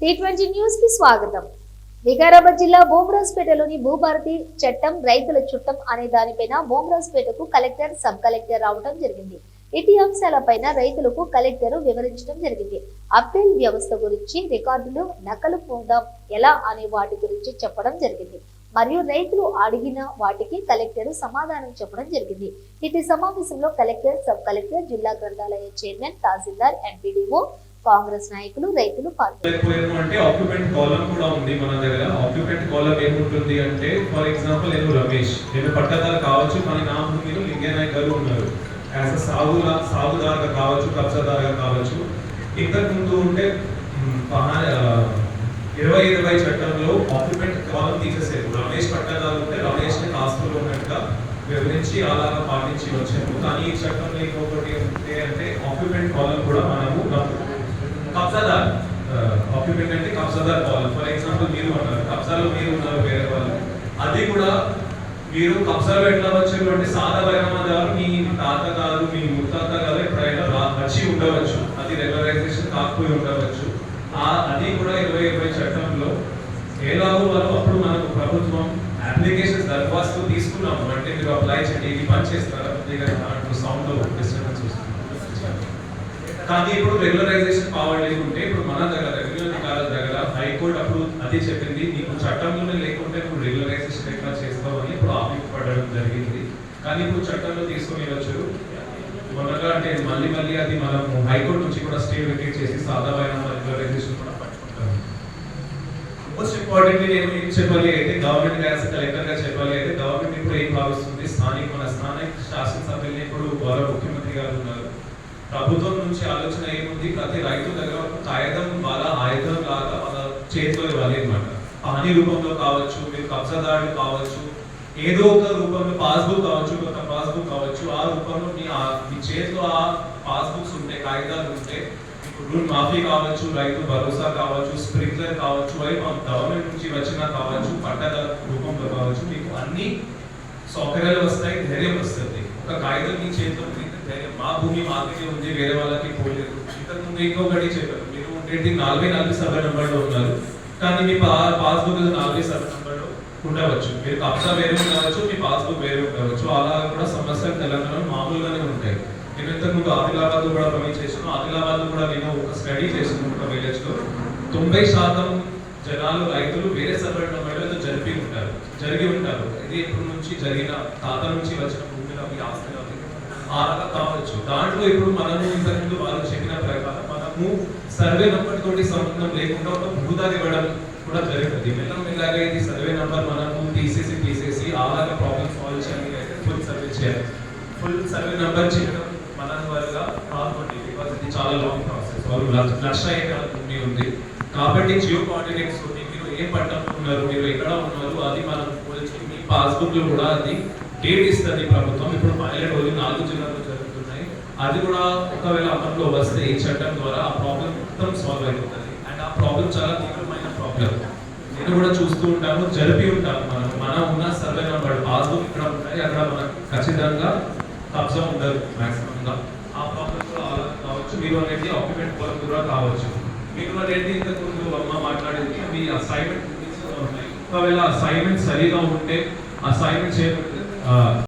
T twenty న్యూస్కి స్వాగతం. వికారాబాద్ జిల్లా బోమరాజ్పేటలోని భూభారతి చట్టం రైతుల చుట్టం అనే దానిపైన బోమరాజ్పేటకు కలెక్టర్ సబ్ కలెక్టర్ రావడం జరిగింది. ఇటీ అంశాలపైన రైతులకు కలెక్టర్ వివరించడం జరిగింది. అప్పీల్ వ్యవస్థ గురించి రికార్డులు నకలు పొందాం ఎలా అనే వాటి గురించి చెప్పడం జరిగింది. మరియు రైతులు అడిగిన వాటికి కలెక్టర్ సమాధానం చెప్పడం జరిగింది. ఇటు సమావేశంలో కలెక్టర్ సబ్ కలెక్టర్ జిల్లా గ్రంథాలయ చైర్మన్ తహసీల్దార్ ఎంపీడీఓ కాంగ్రెస్ నాయకులు రైతులు పాల్గొన్నారు. అంటే కాలం కూడా ఉంది మన దగ్గర. కాలం ఏముంటుంది అంటే ఎగ్జాంపుల్ రమేష్. నేను కావచ్చు ఉన్నారు. యాజ్ అ సాగుదారుగా కావచ్చు కబ్జాదారుగా కావచ్చు ఇంతకు ముందు ఉంటే ఇరవై ఇరవై చట్టంలో ఆక్యుపెంట్ కాలం తీసేసారు. రమేష్ పట్టాదారు ఉంటే రమేష్ని ఆస్తులు ఉన్నట్టుగా వివరించి అలాగా పాటించి వచ్చాము కానీ ఈ చట్టంలో ఇంకొకటి ఉంటే అంటే ఆక్యుపెంట్ కాలం కూడా మనము కబ్జాదార్ ఆక్యుపెంట్ అంటే కబ్జాదార్ కావాలి. ఫర్ ఎగ్జాంపుల్ మీరు ఉన్నారు కబ్జాలో మీరు ఉన్నారు వేరే వాళ్ళు. అది కూడా మీరు కబ్జాలో ఎట్లా వచ్చారు అంటే సాదా గారు మీ తాత గారు మీ ముత్తాత కాదు ఎప్పుడైనా వచ్చి ఉండవచ్చు. అది రెగ్యులరైజేషన్ కాకపోయి ఉండవచ్చు. ఆ అది కూడా ఇరవై ఇరవై చట్టంలో ఎలాగో వాళ్ళు అప్పుడు మనకు ప్రభుత్వం అప్లికేషన్ దరఖాస్తు తీసుకున్నాము. అంటే మీరు అప్లై చేయండి ఇది పని చేస్తారా దగ్గర సౌండ్ డిస్టర్బెన్స్ కానీ ఇప్పుడు రెగ్యులరైజేషన్ పవర్ లేకుంటే ఇప్పుడు మన దగ్గర రెవెన్యూ అధికారుల దగ్గర హైకోర్టు అప్పుడు అది చెప్పింది. నీకు చట్టంలోనే లేకుంటే నువ్వు రెగ్యులరైజేషన్ ఎట్లా చేస్తావు అని ఇప్పుడు ఆపిపడడం జరిగింది. కానీ ఇప్పుడు చట్టంలో తీసుకొని వచ్చారు. మొన్నగా అంటే మళ్ళీ మళ్ళీ అది మనం హైకోర్టు నుంచి కూడా స్టే వెకేట్ చేసి సాధారణ రెగ్యులరైజేషన్ కూడా పట్టుకుంటాం మోస్ట్ ఇంపార్టెంట్లీ నేను ఏం చెప్పాలి అయితే గవర్నమెంట్గా కలెక్టర్గా చెప్పాలి అయితే గవర్నమెంట్ ఇప్పుడు ఏం భావిస్తుంది స్థానిక మన స్థానిక శాసనసభ్యులు ఇప్పుడు గౌరవ ముఖ్యమంత్రి గారు ఉన్నారు ప్రభుత్వం నుంచి ఆలోచన ఏముంది? ప్రతి రైతు దగ్గర కాగితం వాళ్ళ ఆయుధం లాగా వాళ్ళ చేతిలో ఇవ్వాలి అనమాట హాని రూపంలో కావచ్చు మీరు కబ్జాదారులు కావచ్చు ఏదో ఒక రూపంలో పాస్బుక్ కావచ్చు ఒక పాస్బుక్ కావచ్చు ఆ రూపంలో మీ ఆ- మీ చేతిలో ఆ పాస్బుక్స్ ఉంటే కాగితాలు ఉంటే మీకు మాఫీ కావచ్చు రైతు భరోసా కావచ్చు స్ప్రింక్లర్ కావచ్చు అవి మా గవర్నమెంట్ నుంచి వచ్చిన కావచ్చు పట్టదార రూపంలో కావచ్చు మీకు అన్ని సౌకర్యాలు వస్తాయి ధైర్యం వస్తుంది. ఒక కాగితం మీ చేతిలో మా భూమి మాకే ఉంది వేరే వాళ్ళకి పోలేదు. ఇంతకు ముందు ఇంకొకటి చెప్పారు. మీరు ఉండేది నలభై నలభై సర్వే నెంబర్లో ఉన్నారు. కానీ మీ పాస్బుక్ నలభై సర్వే నెంబర్లో ఉండవచ్చు. మీరు కబ్జా వేరే ఉండవచ్చు మీ పాస్బుక్ వేరే ఉండవచ్చు. అలా కూడా సమస్యలు తెలంగాణలో మామూలుగానే ఉంటాయి. నేను ఇంతకు ముందు ఆదిలాబాద్ కూడా ప్రమీ చేసాను ఆదిలాబాద్ కూడా నేను ఒక స్టడీ చేసాను ఒక విలేజ్లో తొంభై శాతం జనాలు రైతులు వేరే సర్వే నెంబర్లో జరిపి ఉంటారు. జరిగి ఉంటారు. ఇది ఎప్పటి నుంచి జరిగిన తాత నుంచి వచ్చిన భూమిలో మీ ఆస్తులు అలాగా కావచ్చు. దాంట్లో ఇప్పుడు మనము ఇంతకుముందు వాళ్ళు చెప్పిన ప్రకారం మనము సర్వే నెంబర్ తోటి సంబంధం లేకుండా ఒక భూదారి ఇవ్వడం కూడా జరుగుతుంది. మెల్లం మెల్లగా ఇది సర్వే నెంబర్ మనము తీసేసి తీసేసి అలాగే ప్రాబ్లమ్ సాల్వ్ చేయాలి అయితే ఫుల్ సర్వే చేయాలి. ఫుల్ సర్వే నెంబర్ చేయడం మన వల్ల కాకుండా బికాస్ ఇది చాలా లాంగ్ ప్రాసెస్ వాళ్ళు లక్ష- ఎకరాల భూమి ఉంది. కాబట్టి జియో కోఆర్డినేట్స్ ఉంది మీరు ఏ పట్టణంలో ఉన్నారు మీరు ఎక్కడ ఉన్నారు అది మనం పోల్చి మీ పాస్బుక్లో కూడా అది డేట్ ఇస్తుంది ప్రభుత్వం ఇప్పుడు పైలట్ ఓన్లీ నాలుగు జిల్లాల్లో జరుగుతున్నాయి. అది కూడా ఒకవేళ అమల్లో వస్తే ఈ చట్టం ద్వారా ఆ ప్రాబ్లం మొత్తం సాల్వ్ అయిపోతుంది. అండ్ ఆ ప్రాబ్లం చాలా తీవ్రమైన ప్రాబ్లం నేను కూడా చూస్తూ ఉంటాను జరిపి ఉంటాను మనం. మనం ఉన్న సర్వే నెంబర్ పాస్బుక్ ఇక్కడ ఉంటాయి. అక్కడ మనకు ఖచ్చితంగా కబ్జా ఉండదు మాక్సిమం గా ఆ ప్రాబ్లం కూడా కావచ్చు. మీరు అనేది ఆక్యుపెంట్ పొలం కూడా కావచ్చు. మీరు అనేది ఇంతకు ముందు అమ్మ మాట్లాడింది మీ అసైన్మెంట్ ఒకవేళ అసైన్మెంట్ సరిగా ఉంటే అసైన్మెంట్ 어,